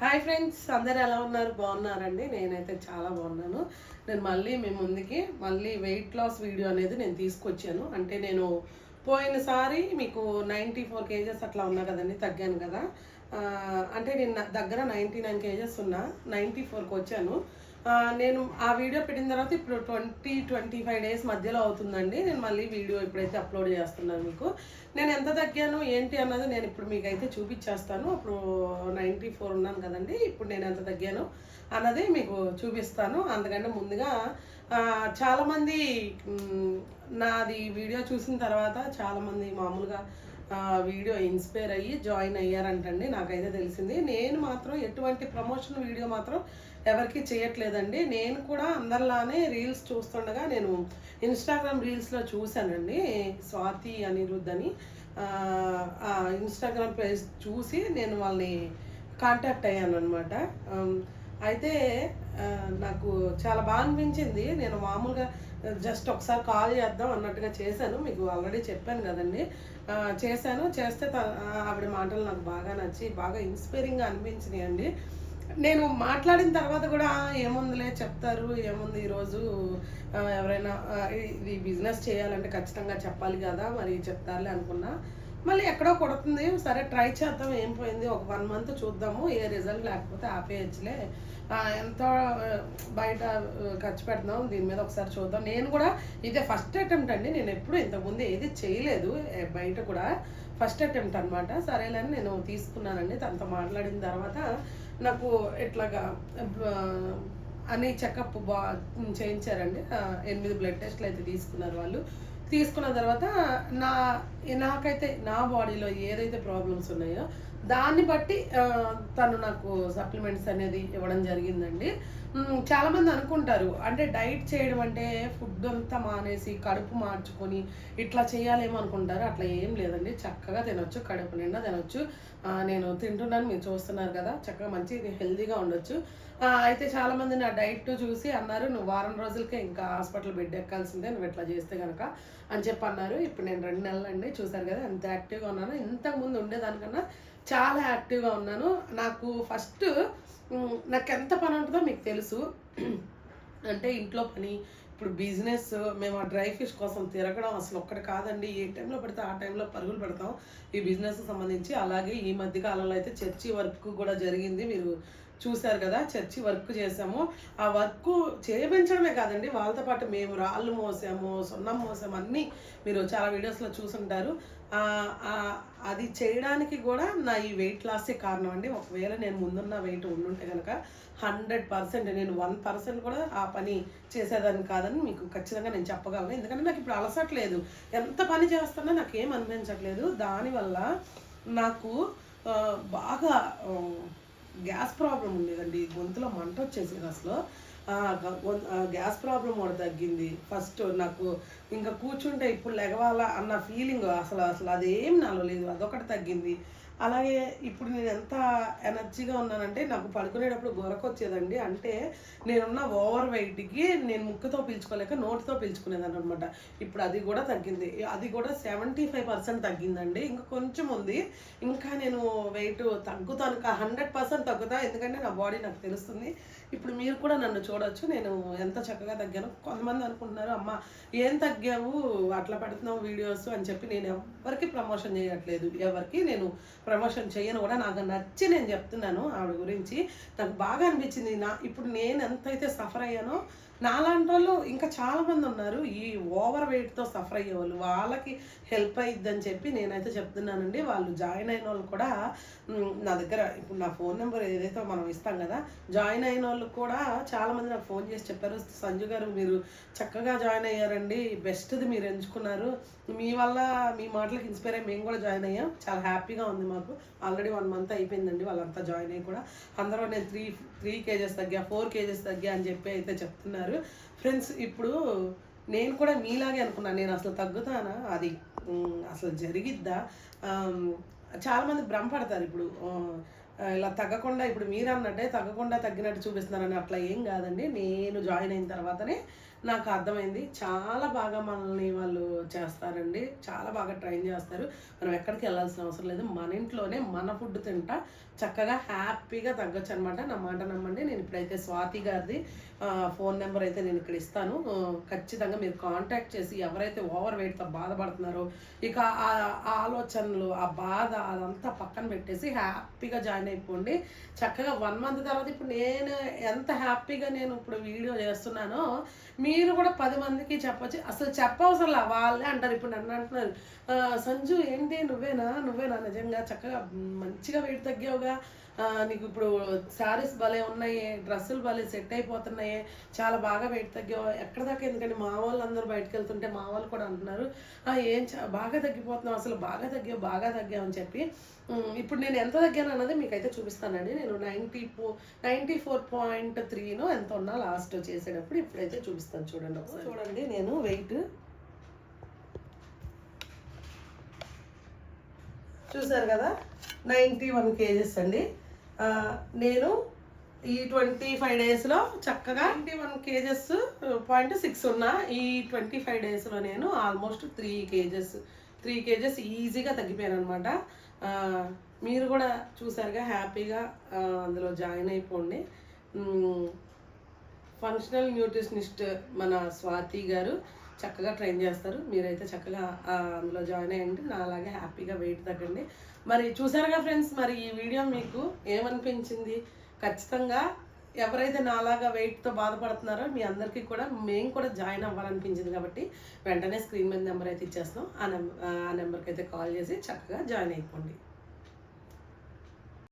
Hi friends అందరు ఎలా ఉన్నారు? బాగున్నారండి? నేనైతే చాలా బాగున్నాను. నేను మళ్ళీ మీ ముందుకి మళ్ళీ వెయిట్ లాస్ వీడియో అనేది నేను తీసుకొచ్చాను. అంటే నేను పోయినసారి మీకు నైంటీ ఫోర్ కేజెస్ అట్లా ఉన్నా కదండి తగ్గాను కదా. అంటే నేను నా దగ్గర నైంటీ నైన్ కేజెస్ ఉన్నా నైంటీ ఫోర్కి వచ్చాను. నేను ఆ వీడియో పెట్టిన తర్వాత ఇప్పుడు ట్వంటీ ట్వంటీ ఫైవ్ డేస్ మధ్యలో అవుతుందండి. నేను మళ్ళీ వీడియో ఇప్పుడైతే అప్లోడ్ చేస్తున్నాను మీకు. నేను ఎంత తగ్గాను ఏంటి అన్నది నేను ఇప్పుడు మీకు అయితే చూపించేస్తాను. అప్పుడు నైంటీ ఫోర్ ఉన్నాను కదండి ఇప్పుడు నేను ఎంత తగ్గాను అన్నది మీకు చూపిస్తాను. అందుకంటే ముందుగా చాలామంది నాది వీడియో చూసిన తర్వాత చాలామంది మామూలుగా వీడియో ఇన్స్పైర్ అయ్యి జాయిన్ అయ్యారంటండి నాకైతే తెలిసింది. నేను మాత్రం ఎటువంటి ప్రమోషన్ వీడియో మాత్రం ఎవరికి చేయట్లేదండి. నేను కూడా అందరిలానే రీల్స్ చూస్తుండగా నేను ఇన్స్టాగ్రామ్ రీల్స్లో చూశానండి. స్వాతి అనిరుద్ధ్ అని. ఇన్స్టాగ్రామ్ పేజ్ చూసి నేను వాళ్ళని కాంటాక్ట్ అయ్యాను అనమాట అయితే నాకు చాలా బాగా అనిపించింది. నేను మామూలుగా జస్ట్ ఒకసారి కాల్ చేద్దాం అన్నట్టుగా చేశాను. మీకు ఆల్రెడీ చెప్పాను కదండి. చేశాను. చేస్తే త- ఆవిడ మాటలు నాకు బాగా నచ్చి బాగా ఇన్స్పైరింగ్గా అనిపించినాయి అండి నేను మాట్లాడిన తర్వాత కూడా ఏముందిలే చెప్తారు ఏముంది ఈరోజు ఎవరైనా ఇది బిజినెస్ చేయాలంటే ఖచ్చితంగా చెప్పాలి కదా మరి చెప్తారులే అనుకున్నా. మళ్ళీ ఎక్కడో కొడుతుంది సరే ట్రై చేద్దాం ఏం పోయింది ఒక వన్ మంత్ చూద్దాము ఏ రిజల్ట్ లేకపోతే ఆపేయచ్చులే. ఎంతో బయట ఖర్చు పెడదాం దీని మీద ఒకసారి చూద్దాం. నేను కూడా ఇదే ఫస్ట్ అటెంప్ట్ అండి నేను ఎప్పుడు ఇంతకుముందు ఏది చేయలేదు బయట కూడా. ఫస్ట్ అటెంప్ట్ అనమాట సరేలని నేను తీసుకున్నానండి. తనతో మాట్లాడిన తర్వాత నాకు ఇట్లాగా అని అన్ని చెకప్ బా చేయించారండి. ఎనిమిది బ్లడ్ టెస్ట్లు అయితే తీసుకున్నారు వాళ్ళు. తీసుకున్న తర్వాత నా నాకైతే నా బాడీలో ఏదైతే ప్రాబ్లమ్స్ ఉన్నాయో దాన్ని బట్టి తను నాకు సప్లిమెంట్స్ అనేది ఇవ్వడం జరిగిందండి. చాలామంది అనుకుంటారు అంటే డైట్ చేయడం అంటే ఫుడ్ అంతా మానేసి కడుపు మార్చుకొని ఇట్లా చేయాలేమో అనుకుంటారు. అట్లా ఏం లేదండి. చక్కగా తినొచ్చు కడుపు నిండా తినొచ్చు. నేను తింటున్నాను మీరు చూస్తున్నారు కదా చక్కగా మంచి హెల్దీగా ఉండొచ్చు. అయితే చాలామంది నా డైట్ చూసి అన్నారు నువ్వు వారం రోజులకే ఇంకా హాస్పిటల్ బెడ్ ఎక్కాల్సిందే నువ్వు ఇట్లా చేస్తే కనుక అని చెప్పి అన్నారు. ఇప్పుడు నేను రెండు నెలలు అండి చూసారు కదా ఎంత యాక్టివ్గా ఉన్నాను ఇంతకు ముందు ఉండేదానికన్నా చాలా యాక్టివ్గా ఉన్నాను. నాకు ఫస్ట్ నాకు ఎంత పని ఉంటుందో మీకు తెలుసు. అంటే ఇంట్లో పని ఇప్పుడు బిజినెస్ మేము ఆ డ్రై ఫిష్ కోసం తిరగడం అసలు ఒక్కటి కాదండి. ఏ టైంలో పడితే ఆ టైంలో పరుగులు పెడతాం. ఈ బిజినెస్ సంబంధించి అలాగే ఈ మధ్య కాలంలో అయితే చర్చి వర్క్ కూడా జరిగింది. మీరు చూశారు కదా చర్చి వర్క్ చేసాము ఆ వర్క్ చేయించడమే కాదండి వాళ్ళతో పాటు మేము రాళ్ళు మోసాము సున్నం మోసాము అన్నీ మీరు చాలా వీడియోస్లో చూసుంటారు. అది చేయడానికి కూడా నా ఈ వెయిట్ లాసే కారణం అండి. ఒకవేళ నేను ముందున్న వెయిట్ ఉండుంటే కనుక హండ్రెడ్ పర్సెంట్ నేను వన్ పర్సెంట్ కూడా ఆ పని చేసేదాన్ని కాదని మీకు ఖచ్చితంగా నేను చెప్పగలను. ఎందుకంటే నాకు ఇప్పుడు అలసట్లేదు. ఎంత పని చేస్తున్నా నాకు ఏం అనిపించట్లేదు. దానివల్ల నాకు బాగా గ్యాస్ ప్రాబ్లం ఉండేదండి. గొంతులో మంట వచ్చేసింది అసలు. గ్యాస్ ప్రాబ్లం కూడా తగ్గింది. ఫస్ట్ నాకు ఇంకా కూర్చుంటే ఇప్పుడు లెగవాలా అన్న ఫీలింగ్ అసలు అసలు అదేం నాలో లేదు అదొకటి తగ్గింది. అలాగే ఇప్పుడు నేను ఎంత ఎనర్జీగా ఉన్నానంటే నాకు పడుకునేటప్పుడు గొరకొచ్చేదండి అంటే నేనున్న ఓవర్ వెయిట్కి నేను ముక్కుతో పీల్చుకోలేక నోటితో పీల్చుకునేదాన్ని అనమాట ఇప్పుడు అది కూడా తగ్గింది. అది కూడా సెవెంటీ ఫైవ్ పర్సెంట్ తగ్గిందండి. ఇంకా కొంచెం ఉంది. ఇంకా నేను వెయిట్ తగ్గుతాను. హండ్రెడ్ పర్సెంట్ తగ్గుతా. ఎందుకంటే నా బాడీ నాకు తెలుస్తుంది. ఇప్పుడు మీరు కూడా నన్ను చూడొచ్చు. నేను ఎంత చక్కగా తగ్గాను కొంతమంది అనుకుంటున్నారు అమ్మ ఏం తగ్గావు? అట్లా పెడుతున్నావు వీడియోస్ అని చెప్పి నేను ఎవరికి ప్రమోషన్ చేయట్లేదు. ఎవరికి నేను ప్రమోషన్ చేయను కూడా నాకు నచ్చి నేను చెప్తున్నాను ఆవిడ గురించి. నాకు బాగా అనిపించింది నా ఇప్పుడు నేను ఎంతైతే సఫర్ అయ్యానో నాలాంటి వాళ్ళు ఇంకా చాలామంది ఉన్నారు. ఈ ఓవర్ వెయిట్తో సఫర్ అయ్యే వాళ్ళు వాళ్ళకి హెల్ప్ అయ్యిద్దని చెప్పి నేనైతే చెప్తున్నానండి. వాళ్ళు జాయిన్ అయిన వాళ్ళు కూడా నా దగ్గర ఇప్పుడు నా ఫోన్ నెంబర్ ఏదైతే మనం ఇస్తాం కదా జాయిన్ అయిన వాళ్ళు కూడా చాలామంది నాకు ఫోన్ చేసి చెప్పారు సంజు గారు మీరు చక్కగా జాయిన్ అయ్యారండి బెస్ట్ది మీరు ఎంచుకున్నారు. మీ వల్ల మీ మాటలకు ఇన్స్పైర్ అయ్యి మేము కూడా జాయిన్ అయ్యాం. చాలా హ్యాపీగా ఉంది మాకు. ఆల్రెడీ వన్ మంత్ అయిపోయిందండి వాళ్ళంతా జాయిన్ అయ్యి కూడా. అందరూ నేను త్రీ త్రీ కేజెస్ తగ్గా ఫోర్ కేజెస్ తగ్గా అని చెప్పి అయితే చెప్తున్నారు. ఫ్రెండ్స్ ఇప్పుడు నేను కూడా మీలాగే అనుకున్నాను నేను అసలు తగ్గుతానా? అది అసలు జరిగిద్దా? చాలామంది భ్రమపడతారు ఇప్పుడు. ఇలా తగ్గకుండా ఇప్పుడు మీరు అన్నట్టే తగ్గకుండా తగ్గినట్టు చూపిస్తున్నారని అట్లా ఏం కాదండి. నేను జాయిన్ అయిన తర్వాతనే నాకు అర్థమైంది. చాలా బాగా మనల్ని వాళ్ళు చేస్తారండి. చాలా బాగా ట్రైన్ చేస్తారు. మనం ఎక్కడికి వెళ్ళాల్సిన అవసరం లేదు. మన ఇంట్లోనే మన ఫుడ్ తింటా చక్కగా హ్యాపీగా తగ్గొచ్చు అనమాట నా మాట నమ్మండి. నేను ఇప్పుడైతే స్వాతి గారిది ఫోన్ నెంబర్ అయితే నేను ఇక్కడ ఇస్తాను. ఖచ్చితంగా మీరు కాంటాక్ట్ చేసి ఎవరైతే ఓవర్ వెయిట్తో బాధపడుతున్నారో ఇక ఆ ఆలోచనలు ఆ బాధ అదంతా పక్కన పెట్టేసి హ్యాపీగా జాయిన్ అయిపోండి. చక్కగా వన్ మంత్ తర్వాత ఇప్పుడు నేను ఎంత హ్యాపీగా నేను ఇప్పుడు వీడియో చేస్తున్నానో మీ మీరు కూడా పది మందికి చెప్పచ్చు. అసలు చెప్పవసరం వాళ్ళే అంటారు. ఇప్పుడు నన్ను అంటున్నారు. సంజు ఏంటి? నువ్వేనా? నువ్వేనా? నిజంగా చక్కగా మంచిగా వెయిట్ తగ్గావుగా. నీకు ఇప్పుడు శారీస్ భలే ఉన్నాయి డ్రెస్సులు భలే సెట్ అయిపోతున్నాయి చాలా బాగా వెయిట్ తగ్గావు. ఎక్కడ దాకా ఎందుకంటే మా వాళ్ళు అందరూ బయటకు వెళ్తుంటే మా వాళ్ళు కూడా అంటున్నారు ఏం చా- బాగా తగ్గిపోతున్నావు అసలు బాగా తగ్గావు బాగా తగ్గావు అని చెప్పి. ఇప్పుడు నేను ఎంత తగ్గాను అన్నది మీకు అయితే చూపిస్తానండి. నేను ninety four ninety four point త్రీను ఎంత ఉన్నా లాస్ట్ చేసేటప్పుడు ఇప్పుడైతే చూపిస్తాను చూడండి ఒకసారి. చూడండి నేను వెయిట్. చూసారు కదా? నైంటీ వన్ కేజెస్ అండి. నేను ఈ ట్వంటీ ఫైవ్ డేస్లో చక్కగా twenty one kgs point six ఉన్నా ఈ ట్వంటీ ఫైవ్ డేస్లో నేను almost three kgs three kgs ఈజీగా తగ్గిపోయాను అనమాట మీరు కూడా చూసారుగా హ్యాపీగా అందులో జాయిన్ అయిపోండి. ఫంక్షనల్ న్యూట్రిషనిస్ట్ మన స్వాతి గారు. చక్కగా ట్రైన్ చేస్తారు. మీరైతే చక్కగా అందులో జాయిన్ అయ్యండి. నా అలాగే హ్యాపీగా వెయిట్ తగ్గండి. మరి చూసారుగా ఫ్రెండ్స్ మరి ఈ వీడియో మీకు ఏమనిపించింది? ఖచ్చితంగా ఎవరైతే నాలాగా వెయిట్తో బాధపడుతున్నారో మీ అందరికీ కూడా మేము కూడా జాయిన్ అవ్వాలనిపించింది కాబట్టి వెంటనే స్క్రీన్ మీద నెంబర్ అయితే ఇచ్చేస్తాం ఆ నెంబర్ ఆ నెంబర్కి అయితే కాల్ చేసి చక్కగా జాయిన్ అయిపోండి.